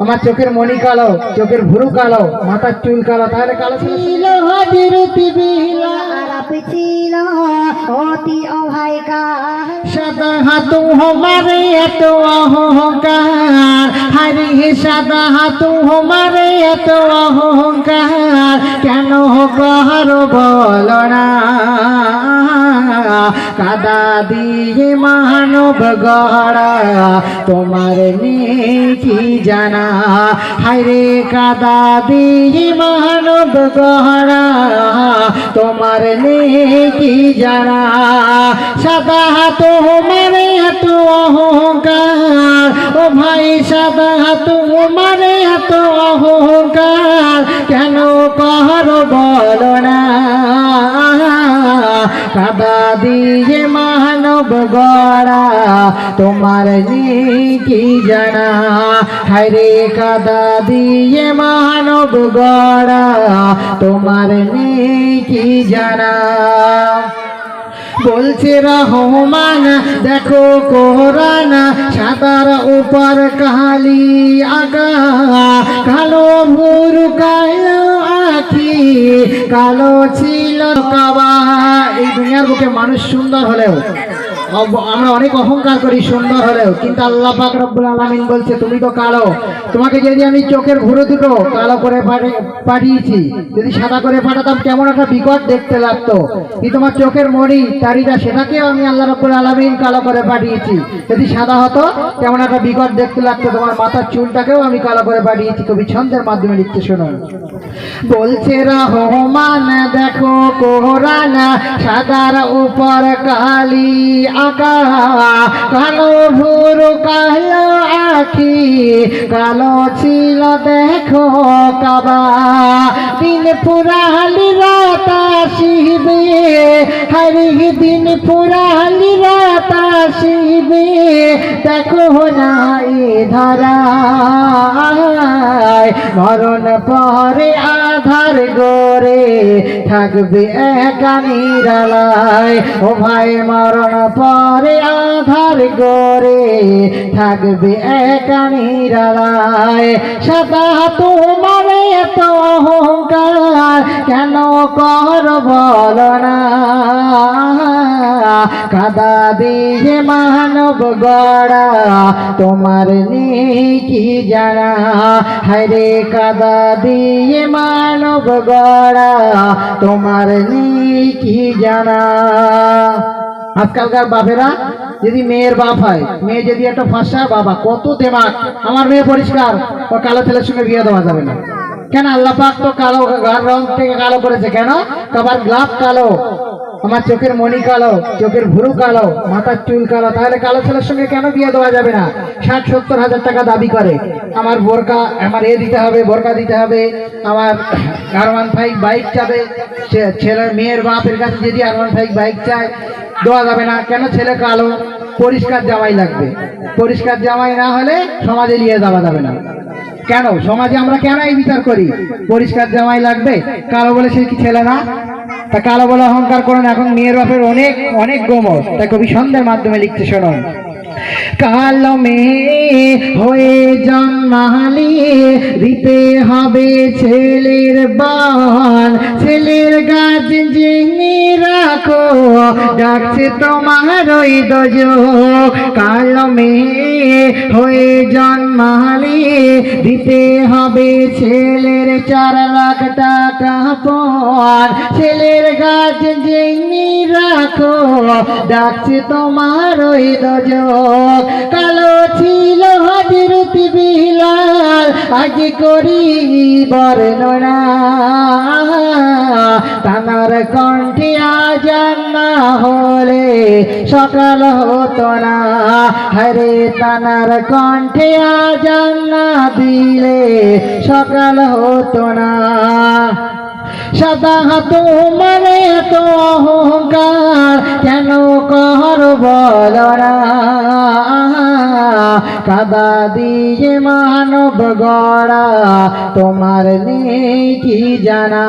আমার চোখের মনি কালো চোখের ভুরু কালো মাথার চুল কালো তাহলে কালো ছিল। অতি অভায়কার সাদা হাতু হমারে এত অহংকার। হারি সাদা হাতু হমারে এত অহংকার। কেন কহর বল না? কাদা দিয়ে মানব গড়া তোমার নেই কি জানা। হায়রে কাদা দিয়ে মানব গড়া তোমার নেই কি জানা। সাদা হাত মারে এত অহংকার, ও ভাই, সাদা হাত মারে এত কাদা দিয়ে মানব গড়া, তোমার কি জানা। হায়রে কাদা দিয়ে মানব গড়া, তোমার কি জানা। বলছে রহমান, দেখো কোরআন, সাদার উপর কালি আগা। কালো ভুরু, কালো আখি, কালো ছিল বুকে মানুষ সুন্দর হলেও আমরা অনেক অহংকার করি, সুন্দর হলেও। কিন্তু আল্লাহ পাক রব্বুল আলামিন বলছে, তুমি তো কালো। তোমাকে যদি আমি চোখের ভুরু দুটো কালো করে পাঠিয়েছি যদি সাদা করে পাঠাতাম, কেমন একটা বিকট দেখতে লাগতো। কিন্তু তোমার চোখের মণি তারিটা সেটাকেও আমি আল্লাহ রব্বুল আলামিন কালো করে পাঠিয়েছি। যদি সাদা হতো, কেমন একটা বিকট দেখতে লাগতো। তোমার মাথার চুলটাকেও আমি কালো করে পাঠিয়েছি। কবি ছন্দের মাধ্যমে লিখতে শোনো। বলছে, রহমান, দেখো কোরআন সাদার উপর কালি কালো ভোর কালো আখি, কালো ছিল দেখো কাবা। দিন পুরালি রাত আসিবে হরি দিন পুরালি রাত আসিবে, দেখো না এ ধরায়। মরণ পরে আধার গরে থাকবে একা নিরালায়। ও ভাই, মরণ পরে আধার গরে থাকবে একা নিরালায়। সাদা তোমার এত অহংকার, কেন কর বল না? কাদা দিয়ে মানব গড়া, তোমার নেই জানা হরে কাদা দিয়ে মানব গড়া, তোমার নেই জানা আজকালকার বাপেরা, যদি মেয়ের বাপ হয়, মেয়ে যদি একটা ফাঁসা বাবা, কত দেমাক, আমার মেয়ে পরিষ্কার, ও কালো ছেলের সঙ্গে বিয়ে দেওয়া যাবে না। কেন আল্লাহ পাক তো কালো রং থেকে কালো করেছে, কেন? কাবার গ্লাভ কালো আমার চোখের মণি কালো, চোখের ভুরু কালো, মাথার চুল কালো, তাহলে কালো ছেলের সঙ্গে কেন বিয়ে দেওয়া যাবে না? ষাট, সত্তর হাজার টাকা দাবি করে। আমার বোরকা, আমার এ দিতে হবে, বোরকা দিতে হবে, আমার আর ওয়ান ফাইভ বাইক চাবে ছেলে, মেয়ের বাপের কাছে যদি আর ওয়ান ফাইভ বাইক চায়, দেওয়া যাবে না। কেন ছেলে কালো? পরিষ্কার জামাই লাগবে। পরিষ্কার জামাই না হলে সমাজে নিয়ে যাওয়া যাবে না। কেন? সমাজে আমরা কেন এই বিচার করি? পরিষ্কার জামাই লাগবে? কালো বলে সে কি ছেলে না? তা কালো বলে অহংকার করেন। এখন মেয়ের বাপের অনেক অনেক গোমর। তাই কবি সন্ধ্যার মাধ্যমে লিখতে শোনুন। কালো মেয়ে হয়ে জন্মালি দিতে হবে ছেলের বান। ছেলের গাছ জেনে রাখো, ডাকছে তোমার ওই দোজক। কালো মেয়ে হয়ে জন্মালি দিতে হবে ছেলের চার লাখ টাকা পর ছেলের গাছ জেনে রাখো। ডাকছে তোমার ওই দোজক। কালো ছিল হজরত বিলাল আজ করি বর্ণনা। তানার কণ্ঠে আজান না হলে, সকাল হতো না। হরে তানার কণ্ঠে আজান না দিলে, সকাল হতো না। সাদা তোমার এত অহংকার। কেন কাদা দিয়ে মানব গড়া, তোমার নেই কি জানা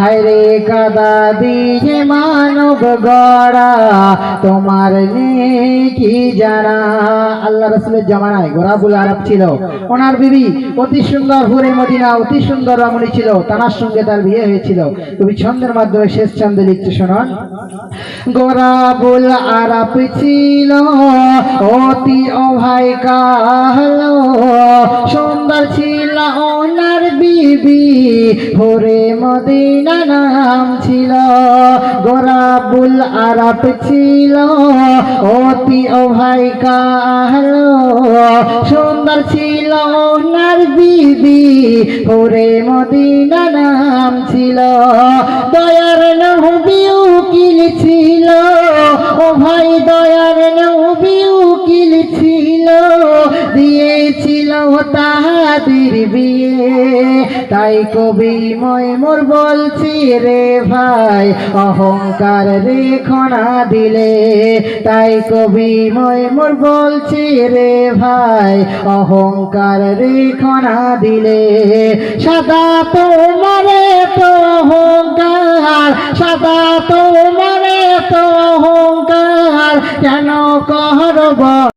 হায়রে কাদা দিয়ে মানব গড়া, তোমার নেই কি জানা। আল্লাহ রসুলের জামানায় গোরাবুল আরব ছিল। ওনার বিবি অতি সুন্দর হুরে মদিনা, অতি সুন্দর রমণী ছিল। তার সঙ্গে তার বিয়ে হয়েছিল। তুমি ছন্দের মাধ্যমে শেষ ছন্দে লিখতে শোনান গোরাবুল আরব ছিল অতি অভাই কালো সুন্দর ছিল ওনার বিবি হুরে মদিনা নাম ছিল। গোরাবুল আরব ছিল, অতি অভাই কালো সুন্দর ছিল ওনার বিবি হুরে মদিনা নাম ছিল। দয়ার নহবি উকিল ছিল ও ভাই দয়ার নহবি উকিল ছিল। দিয়েছিল তাহাদের বিয়ে। তাই কবি ময় মোর বলছি রে ভাই, অহংকার রেখো না দিলে। তাই কবি ময় মোর বলছি রে ভাই, অহংকার রেখো না দিলে। সাদা তোমারে তো অহংকার, সাদা তোমারে তো অহংকার, কেন করব